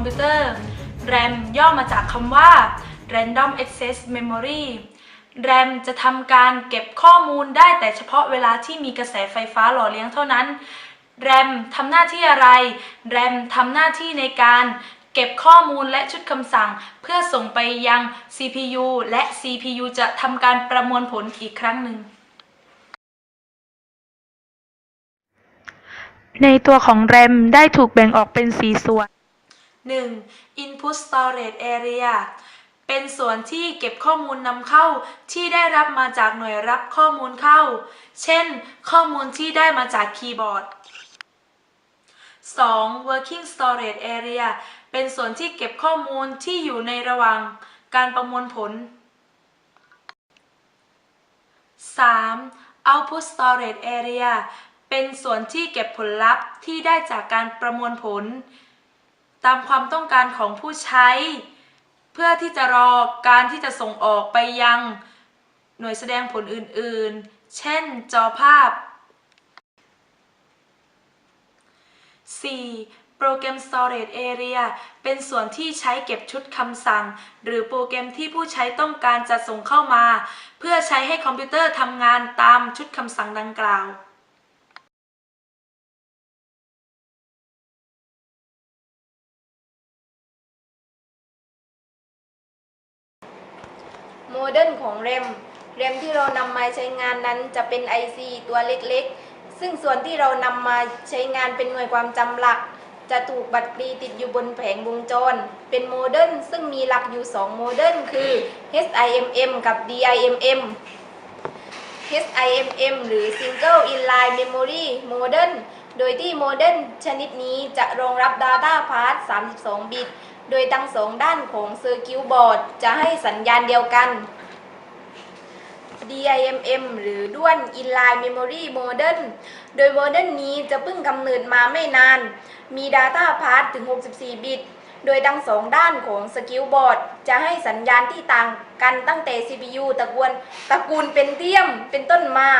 มพิวเตอร์ RAM ย่อมาจากคำว่า Random Access Memory RAM จะทำการเก็บข้อมูลได้แต่เฉพาะเวลาที่มีกระแสไฟฟ้าหล่อเลี้ยงเท่านั้น RAM ทำหน้าที่อะไร RAM ทำหน้าที่ในการเก็บข้อมูลและชุดคำสั่ง เพื่อส่งไปยัง CPU และ CPU จะทำการประมวลผลอีกครั้งหนึ่ง ในตัวของ RAM ได้ถูกแบ่งออกเป็น 4 ส่วน 1. Input Storage Area เป็นส่วนที่เก็บข้อมูลนำเข้าที่ได้รับมาจากหน่วยรับข้อมูลเข้า เช่น ข้อมูลที่ได้มาจากคีย์บอร์ด 2. Working Storage Area เป็นส่วนที่เก็บข้อมูลที่อยู่ในระหว่างการประมวลผล 3. Output Storage Area เป็นส่วนที่เก็บผลลัพธ์ที่ได้จากการประมวลผล ตามความต้องการของผู้ใช้ เพื่อที่จะรอการที่จะส่งออกไปยัง หน่วยแสดงผลอื่นๆ เช่นจอภาพ 4. โปรแกรม Storage Area เป็นส่วนที่ใช้เก็บชุดคำสั่ง หรือโปรแกรมที่ผู้ใช้ต้องการจะส่งเข้ามา เพื่อใช้ให้คอมพิวเตอร์ทำงานตามชุดคำสั่งดังกล่าว โมเร์นของ RAM RAM ที่เรานำมาใช้งานนั้นจะเป็น IC ตัวเล็กๆ ซึ่งส่วนที่เรานำมาใช้งานเป็นหน่วยความจำหลัก จะถูกบัตรกรีติดอยู่บนแผงวงจร เป็นโมเดิร์นซึ่งมีหลักอยู่ 2 โมเดิร์นคือ HIMM กับ DIMM HIMM หรือ Single Inline Memory Modem โดยที่โมเดิร์นชนิดนี้จะรองรับ Data Path 32 บิต โดยทั้งสองด้านของ Circuit Board จะให้สัญญาณเดียวกัน DIMM หรือด้วน Inline Memory Modem โดยโมเดิร์นนี้จะเพิ่งกำเนิดมาไม่นาน มี Data Path ถึง 64 บิต โดยทั้งสองด้านของ Circuit Board จะให้สัญญาณที่ต่างกันตั้งแต่ CPU ตระกูลตระกูลเป็นเทียมเป็นต้นมา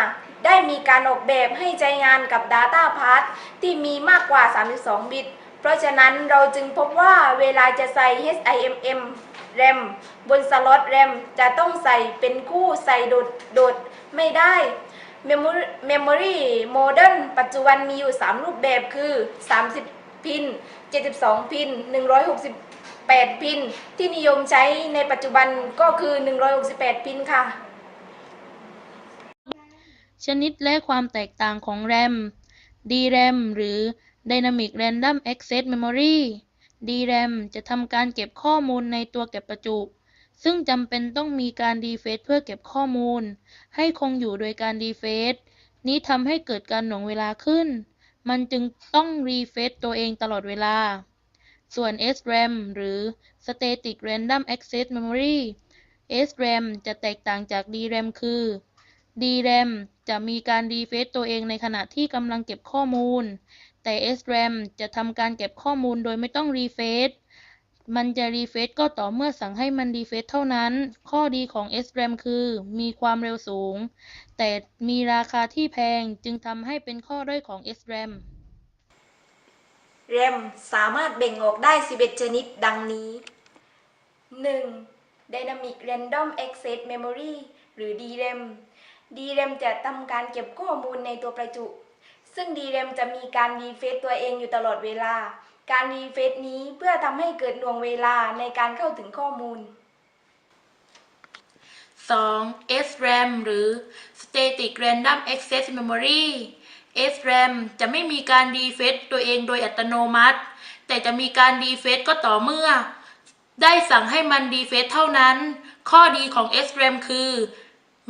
ได้มีการออกแบบให้ใช้งานกับ Data Path ที่มีมากกว่า 32 บิต เพราะฉะนั้นเราจึงพบว่าเวลาจะใส่ HIMM RAM บนสล็อต RAM จะต้องใส่เป็นคู่ใส่โดดโดดไม่ได้ Memory Memory Modern ปัจจุบันมีอยู่ 3 รูปแบบคือ 30 พิน 72 พิน 168 พิน ที่นิยมใช้ในปัจจุบันก็คือ 168 พินค่ะ ชนิดและความแตกต่างของ RAM DRAM หรือ Dynamic Random Access Memory DRAM จะทำการเก็บข้อมูลในตัวเก็บประจุ ซึ่งจำเป็นต้องมีการรีเฟซเพื่อเก็บข้อมูล ให้คงอยู่โดยการรีเฟซนี้ทำให้เกิดการหน่วงเวลาขึ้น มันจึงต้องรีเฟซตัวเองตลอดเวลา ส่วน SRAM หรือ Static Random Access Memory SRAM จะแตกต่างจาก DRAM คือ DRAM จะมีการรีเฟซตัวเองในขณะที่กำลังเก็บข้อมูล แต่ SRAM จะทำการเก็บข้อมูลโดยไม่ต้องรีเฟซมันจะรีเฟซก็ต่อเมื่อสั่งให้มันรีเฟซเท่านั้น ข้อดีของ SRAM คือมีความเร็วสูง แต่มีราคาที่แพงจึงทำให้เป็นข้อด้อยของ SRAM RAM สามารถแบ่งออกได้ 11 ชนิดดังนี้ 1. Dynamic Random Access Memory หรือ DRAM DRAM จะทำการเก็บข้อมูลในตัวประจุ ซึ่ง DRAM จะมีการรีเฟซตัวเองอยู่ตลอดเวลา การรีเฟซนี้เพื่อทำให้เกิดหน่วงเวลาในการเข้าถึงข้อมูล 2. SRAM หรือ Static Random Access Memory SRAM จะไม่มีการรีเฟซตัวเองโดยอัตโนมัติ แต่จะมีการรีเฟซก็ต่อเมื่อ ได้สั่งให้มันรีเฟซเท่านั้น ข้อดีของ SRAM คือ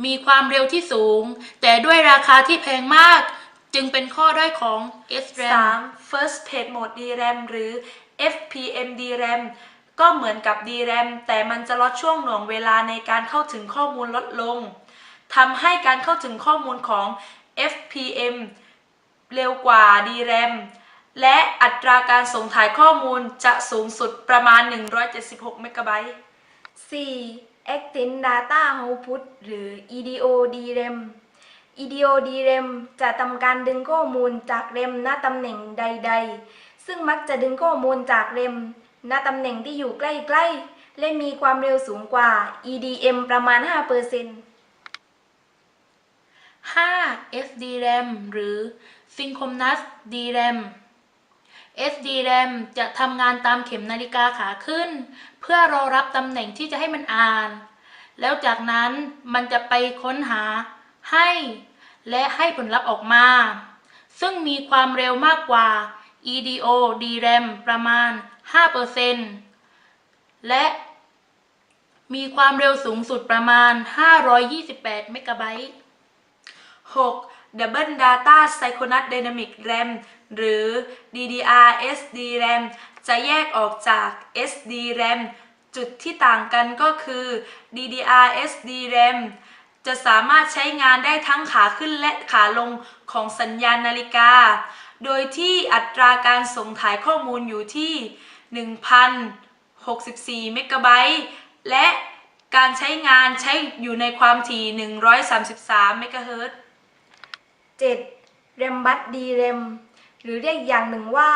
มีความเร็วที่สูง แต่ด้วยราคาที่แพงมาก จึงเป็นข้อด้อยของ SRAM 3. First Page Mode DRAM หรือ FPM DRAM ก็เหมือนกับ DRAM แต่มันจะลดช่วงหน่วงเวลาในการเข้าถึงข้อมูลลดลงทำให้การเข้าถึงข้อมูลของ FPM เร็วกว่า DRAM และอัตราการส่งถ่ายข้อมูลจะสูงสุดประมาณ 176 เมกะไบต์ 4. Extend Data Output หรือ EDO DRAM EDO DRAM จะทำการดึงข้อมูลจาก RAM ณตำแหน่งใด ๆ ซึ่งมักจะดึงข้อมูลจาก RAM ณตำแหน่งที่อยู่ใกล้ๆ และมีความเร็วสูงกว่า EDM ประมาณ 5% 5 SDRAM หรือ Synchronous DRAM SDRAM จะทำงานตามเข็มนาฬิกาขาขึ้น เพื่อรอรับตำแหน่งที่จะให้มันอ่าน แล้วจากนั้นมันจะไปค้นหา ให้ และให้ผลลัพธ์ออกมา ซึ่งมีความเร็วมากกว่า EDO DRAM ประมาณ 5%และมีความเร็วสูงสุดประมาณ 528 เมกะไบต์ 6. Double Data Synchronous Dynamic RAM หรือ DDR SDRAM จะแยกออกจาก SDRAM จุดที่ต่างกันก็คือ DDR SDRAM จะสามารถใช้งานได้ทั้งขาขึ้นและขาลงของสัญญาณนาฬิกา โดยที่อัตราการส่งถ่ายข้อมูลอยู่ที่ 1,064 เมกะไบต์และการใช้งานใช้อยู่ในความถี่ 133 เมกะเฮิรตซ์ 7. RAM bus DRAM หรือเรียกอย่างหนึ่งว่า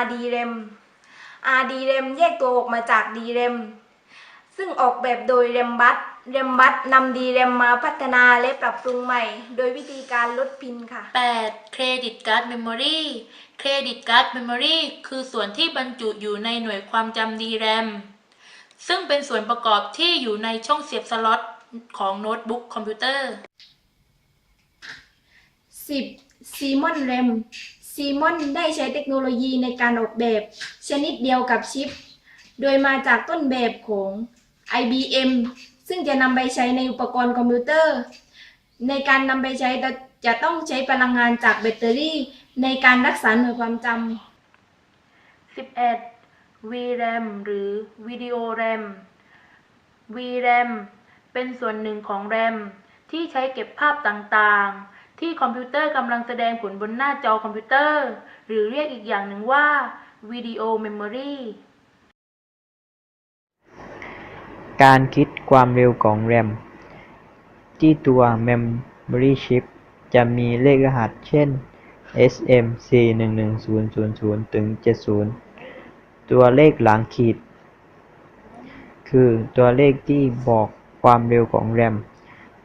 RDRAM RDRAM แยกตัวออกมาจาก DRAM ซึ่งออกแบบโดย RAM bus RAM bus นำ DRAM มาพัฒนาและปรับปรุงใหม่ โดยวิธีการลดพินค่ะ 8. Credit Card Memory Credit Card Memory คือส่วนที่บรรจุอยู่ในหน่วยความจำ DRAM ซึ่งเป็นส่วนประกอบที่อยู่ในช่องเสียบสล็อตของโน้ตบุ๊กคอมพิวเตอร์ 10. CMOS RAM CMOS ได้ใช้เทคโนโลยีในการออกแบบ ชนิดเดียวกับชิป โดยมาจากต้นแบบของ IBM ซึ่งจะนำไปใช้ในอุปกรณ์คอมพิวเตอร์ ในการนำไปใช้จะต้องใช้พลังงานจากแบตเตอรี่ ในการรักษาหน่วยความจำ 11. VRAM หรือ Video RAM VRAM เป็นส่วนหนึ่งของ RAM ที่ใช้เก็บภาพต่างๆ ที่คอมพิวเตอร์กำลังแสดงผลบนหน้าจอคอมพิวเตอร์ หรือเรียกอีกอย่างหนึ่งว่า Video Memory การคิดความเร็วของ RAM ที่ตัว Memory Chip จะมีเลขรหัสเช่น SM41100 ถึง 70 ตัวเลขหลังขีด คือตัวเลขที่บอกความเร็วของ RAM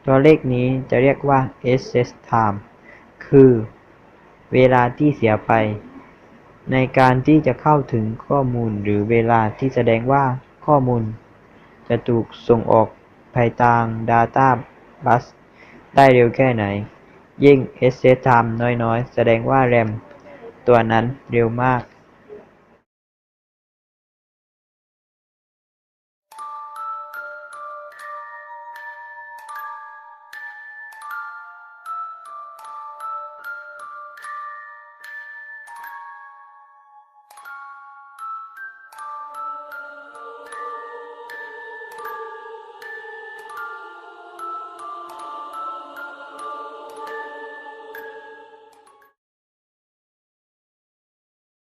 ตัวเลขนี้จะเรียกว่า access time คือเวลาที่เสียไป ในการที่จะเข้าถึงข้อมูลหรือเวลาที่แสดงว่าข้อมูล จะถูกส่งออกภายทาง Data Bus ได้เร็วแค่ไหน ยิ่ง s s time น้อยๆ แสดงว่า RAM ตัวนั้นเร็วมาก